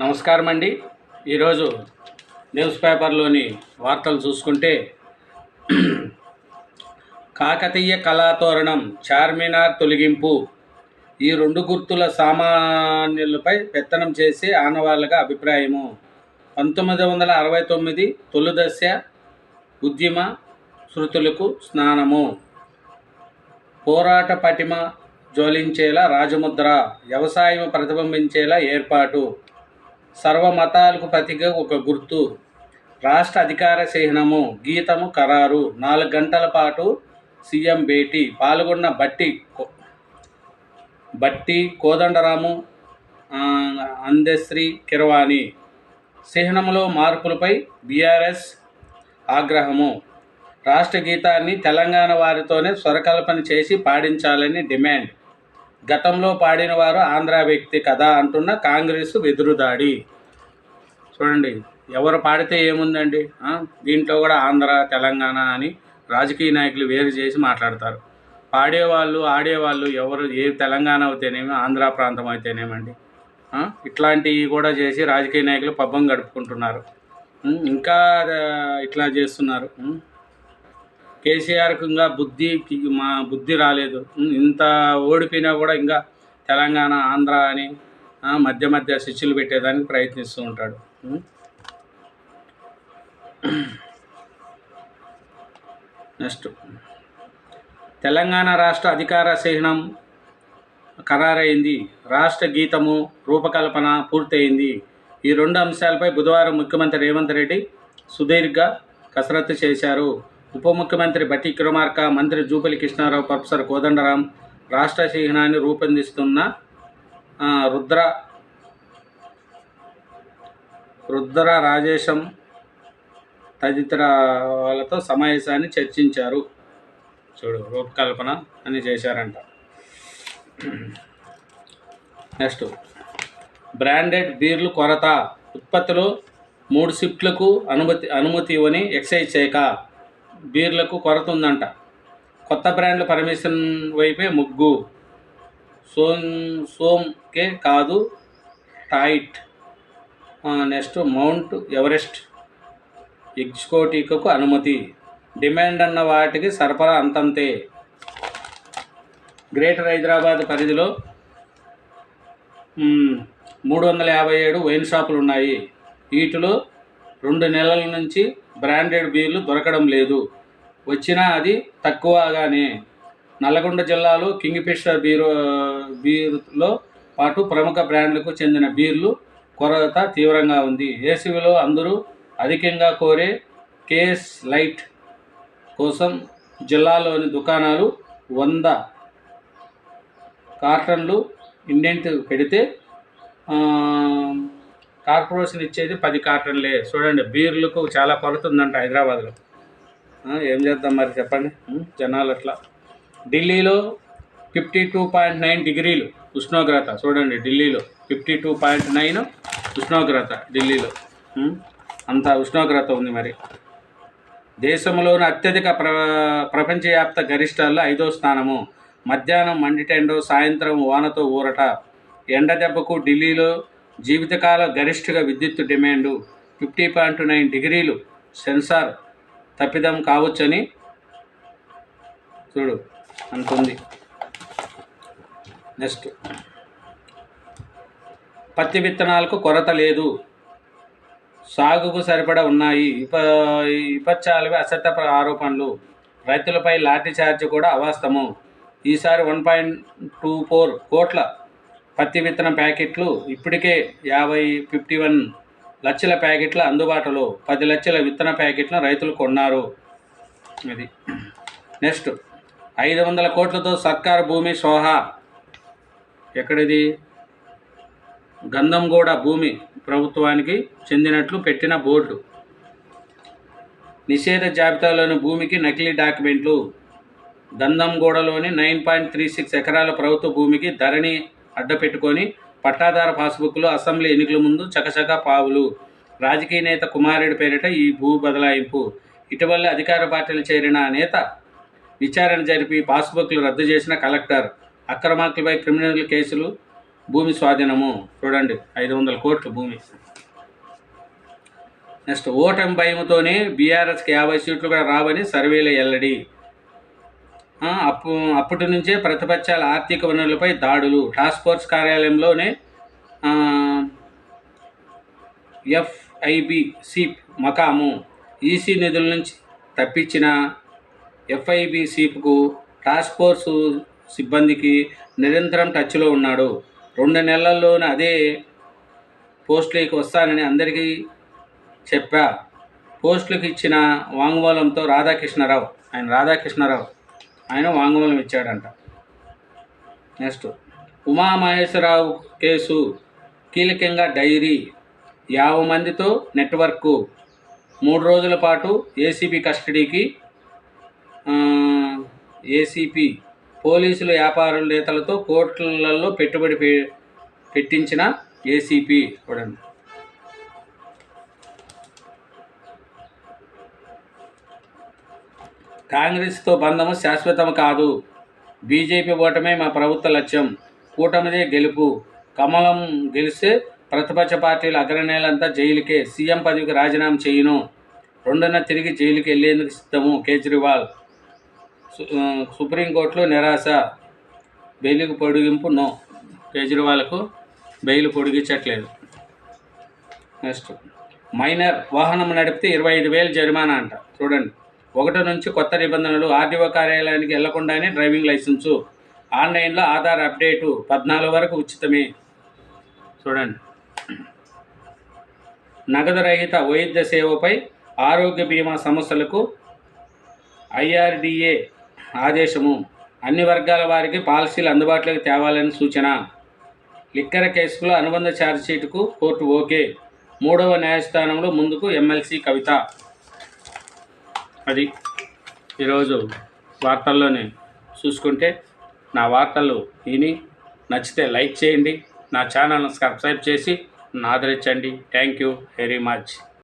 నమస్కారం అండి ఈరోజు న్యూస్ పేపర్లోని వార్తలు చూసుకుంటే కాకతీయ కళాతోరణం చార్మినార్ తొలగింపు ఈ రెండు గుర్తుల సామాన్యులపై పెత్తనం చేసే ఆనవాళ్ళగా అభిప్రాయము. పంతొమ్మిది వందల అరవై తొమ్మిది తొలిదశ ఉద్యమ శృతులకు స్నానము. పోరాట పటిమ జ్వలించేలా రాజముద్ర వ్యవసాయం ప్రతిబింబించేలా ఏర్పాటు. సర్వమతాలకు ప్రతిగా ఒక గుర్తు. రాష్ట్ర అధికార చిహ్నము గీతము ఖరారు. నాలుగు గంటల పాటు సీఎం భేటీ. పాల్గొన్న బట్టి బట్టి కోదండరాము అందశ్రీ కిరవాణి. చిహ్నములో మార్పులపై బీఆర్ఎస్ ఆగ్రహము. రాష్ట్ర గీతాన్ని తెలంగాణ వారితోనే స్వరకల్పన చేసి పాడించాలని డిమాండ్. గతంలో పాడిన వారు ఆంధ్ర వ్యక్తి కదా అంటున్న కాంగ్రెస్ వెదురుదాడి. చూడండి ఎవరు పాడితే ఏముందండి? దీంట్లో కూడా ఆంధ్ర తెలంగాణ అని రాజకీయ నాయకులు వేరు చేసి మాట్లాడతారు. పాడేవాళ్ళు ఆడేవాళ్ళు ఎవరు ఏ తెలంగాణ అయితేనేమి ఆంధ్ర ప్రాంతం అయితేనేమండి? ఇట్లాంటివి కూడా చేసి రాజకీయ నాయకులు పబ్బం గడుపుకుంటున్నారు. ఇంకా ఇట్లా చేస్తున్నారు. కేసీఆర్కు ఇంకా బుద్ధి మా బుద్ధి రాలేదు. ఇంత ఓడిపోయినా కూడా ఇంకా తెలంగాణ ఆంధ్ర అని మధ్య మధ్య స్విచ్లు పెట్టేదానికి ప్రయత్నిస్తూ ఉంటాడు. నెక్స్ట్. తెలంగాణ రాష్ట్ర అధికార చిహ్నం ఖరారైంది. రాష్ట్ర గీతము రూపకల్పన పూర్తయింది. ఈ రెండు అంశాలపై బుధవారం ముఖ్యమంత్రి రేవంత్ రెడ్డి సుదీర్ఘ కసరత్తు చేశారు. ఉప ముఖ్యమంత్రి బట్టి విక్రమార్క మంత్రి జూపల్లి కృష్ణారావు ప్రొఫెసర్ కోదండరాం రాష్ట్ర చిహ్నాన్ని రూపొందిస్తున్న రుద్ర రుద్ర రాజేశం తదితర వాళ్ళతో సమావేశాన్ని చర్చించారు. చూడు రూపకల్పన అని చేశారంట. నెక్స్ట్ బ్రాండెడ్ బీర్లు కొరత ఉత్పత్తులు మూడు షిఫ్ట్లకు అనుమతి అనుమతి ఇవ్వని ఎక్సైజ్ చేయక బీర్లకు కొరత ఉందంట. కొత్త బ్రాండ్ల పర్మిషన్ వైపే ముగ్గు. సోమ్ సోమ్కే కాదు టైట్. నెక్స్ట్ మౌంట్ ఎవరెస్ట్ ఎగ్జికోటికకు అనుమతి. డిమాండ్ అన్న వాటికి సరఫరా అంతంతే. గ్రేటర్ హైదరాబాద్ పరిధిలో మూడు వందల యాభై ఏడు వైన్ షాపులు ఉన్నాయి వీటిలో రెండు నెలల నుంచి బ్రాండెడ్ బీర్లు దొరకడం లేదు. వచ్చినా అది తక్కువగానే. నల్గొండ జిల్లాలో కింగ్ ఫిషర్ బీరు బీర్లో పాటు ప్రముఖ బ్రాండ్లకు చెందిన బీర్లు కొరత తీవ్రంగా ఉంది. ఏసీలో అందరూ అధికంగా కోరే కేఎస్ లైట్ కోసం జిల్లాలోని దుకాణాలు వంద కార్టన్లు ఇండెంట్ పెడితే కార్పొరేషన్ ఇచ్చేది పది కార్టన్లే. చూడండి బీర్లకు చాలా కొరత ఉందంట హైదరాబాద్లో ఏం చేద్దాం మరి చెప్పండి? జనాలు అట్లా. ఢిల్లీలో ఫిఫ్టీ టూ పాయింట్ నైన్ డిగ్రీలు ఉష్ణోగ్రత. చూడండి ఢిల్లీలో ఫిఫ్టీ టూ పాయింట్ నైన్ ఉష్ణోగ్రత ఢిల్లీలో. అంత ఉష్ణోగ్రత ఉంది మరి. దేశంలోని అత్యధిక ప్ర ప్రపంచవ్యాప్త గరిష్టాల్లో ఐదో స్థానము. మధ్యాహ్నం మండిటెండో సాయంత్రం వానతో ఊరట. ఎండ దెబ్బకు ఢిల్లీలో జీవితకాల గరిష్టగా విద్యుత్ డిమాండు ఫిఫ్టీ పాయింట్ నైన్ డిగ్రీలు సెన్సార్ తప్పిదం కావచ్చని చూడు అంటుంది. నెక్స్ట్. పత్తి విత్తనాలకు కొరత లేదు. సాగుకు సరిపడా ఉన్నాయి. ఇప విపత్యాలవి అసత్య ఆరోపణలు. రైతులపై లాఠీ ఛార్జ్ కూడా అవాస్తవం. ఈసారి వన్ పాయింట్ టూ ఫోర్ కోట్ల పత్తి విత్తన ప్యాకెట్లు ఇప్పటికే యాభై ఫిఫ్టీ వన్ లక్షల ప్యాకెట్ల అందుబాటులో పది లక్షల విత్తన ప్యాకెట్లను రైతులు కొన్నారు. ఇది. నెక్స్ట్ ఐదు వందల కోట్లతో సర్కారు భూమి సోహా. ఎక్కడిది? గంధంగూడ భూమి ప్రభుత్వానికి చెందినట్లు పెట్టిన బోర్డు. నిషేధ జాబితాలోని భూమికి నకిలీ డాక్యుమెంట్లు. గంధంగూడలోని నైన్ పాయింట్ త్రీ సిక్స్ ఎకరాల ప్రభుత్వ భూమికి ధరణి అడ్డపెట్టుకొని పట్టాదార పాస్బుక్లో అసెంబ్లీ ఎన్నికల ముందు చకచక పావులు. రాజకీయ నేత కుమారుడి పేరిట ఈ భూ బదలాయింపు. ఇటీవల అధికార పార్టీలు చేరిన నేత విచారణ జరిపి పాస్బుక్లు రద్దు చేసిన కలెక్టర్. అక్రమార్కులపై క్రిమినల్ కేసులు భూమి స్వాధీనము. చూడండి ఐదు వందల కోట్లు భూమి. నెక్స్ట్ ఓటమి భయంతోనే బీఆర్ఎస్కి యాభై సీట్లు కూడా రావని సర్వేల ఎల్లడి అప్పు అప్పటి నుంచే ప్రతిపక్షాల ఆర్థిక వనరులపై దాడులు. టాస్క్ ఫోర్స్ కార్యాలయంలోనే ఎఫ్ఐబి సీప్ మకాము ఈసీ నిధుల నుంచి తప్పించిన ఎఫ్ఐబి సీప్కు టాస్క్ ఫోర్స్ సిబ్బందికి నిరంతరం టచ్లో ఉన్నాడు. రెండు నెలల్లోనే అదే పోస్టులకి వస్తానని అందరికీ చెప్పా. పోస్టులకు ఇచ్చిన వాంగ్మూలంతో రాధాకృష్ణరావు ఆయన రాధాకృష్ణరావు ఆయన వాంగ్మూలం ఇచ్చాడంట. నెక్స్ట్ ఉమామహేశ్వరరావు కేసు కీలకంగా డైరీ యాభై మందితో నెట్వర్కు మూడు రోజుల పాటు ఏసీబీ కస్టడీకి ఏసీపీ పోలీసులు వ్యాపారుల నేతలతో కోర్టులలో పెట్టుబడి పె- పెట్టించిన ఏసీపీ చూడండి కాంగ్రెస్తో బంధము శాశ్వతం కాదు. బీజేపీ ఓటమే మా ప్రభుత్వ లక్ష్యం. కూటమిదే గెలుపు. కమలం గెలిస్తే ప్రతిపక్ష పార్టీల అగ్రనేలంతా జైలుకే సీఎం పదవికి రాజీనామా చేయను. రెండున్న తిరిగి జైలుకి వెళ్ళేందుకు సిద్ధము కేజ్రీవాల్. సుప్రీంకోర్టులో నిరాశ. బెయిల్కు పొడిగింపు నో. కేజ్రీవాల్కు బెయిల్ పొడిగించట్లేదు. నెక్స్ట్. మైనర్ వాహనం నడిపితే ఇరవై ఐదు వేలు జరిమానా అంట. చూడండి. ఒకటి నుంచి కొత్త నిబంధనలు ఆర్డీఓ కార్యాలయానికి వెళ్ళకుండానే డ్రైవింగ్ లైసెన్సు ఆన్లైన్లో ఆధార్ అప్డేటు పద్నాలుగు వరకు ఉచితమే. చూడండి. నగదురహిత వైద్య సేవపై ఆరోగ్య బీమా సంస్థలకు ఐఆర్డిఏ ఆదేశము. అన్ని వర్గాల వారికి పాలసీలు అందుబాటులోకి తేవాలని సూచన. లిక్కర కేసులో అనుబంధ ఛార్జ్షీట్కు కోర్టు ఓకే. మూడవ న్యాయస్థానంలో ముందుకు ఎమ్మెల్సీ కవిత. అది ఈరోజు వార్తల్లోనే చూసుకుంటే నా వార్తలు విని నచ్చితే లైక్ చేయండి నా ఛానల్ను సబ్స్క్రైబ్ చేసి నా ఆదరించండి. Thank you very much.